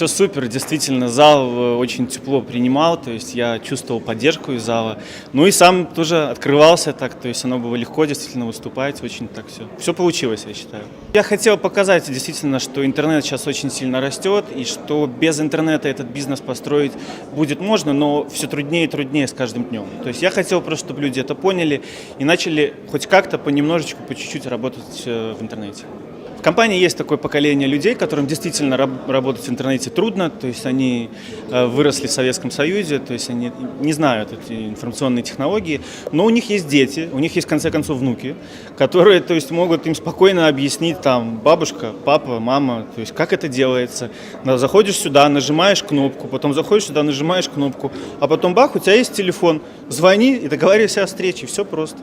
Все супер, действительно, зал э, очень тепло принимал, то есть я чувствовал поддержку из зала. Ну и сам тоже открывался так, то есть оно было легко действительно выступать, очень так все. Все получилось, я считаю. Я хотел показать действительно, что интернет сейчас очень сильно растет, и что без интернета этот бизнес построить будет можно, но все труднее и труднее с каждым днем. То есть я хотел просто, чтобы люди это поняли и начали хоть как-то понемножечку, по чуть-чуть работать э, в интернете. В компании есть такое поколение людей, которым действительно раб- работать в интернете трудно, то есть они э, выросли в Советском Союзе, то есть они не знают эти информационные технологии, но у них есть дети, у них есть в конце концов внуки, которые, то есть, могут им спокойно объяснить там бабушка, папа, мама, то есть как это делается. Заходишь сюда, нажимаешь кнопку, потом заходишь сюда, нажимаешь кнопку, а потом бах, у тебя есть телефон, звони и договаривайся о встрече, все просто.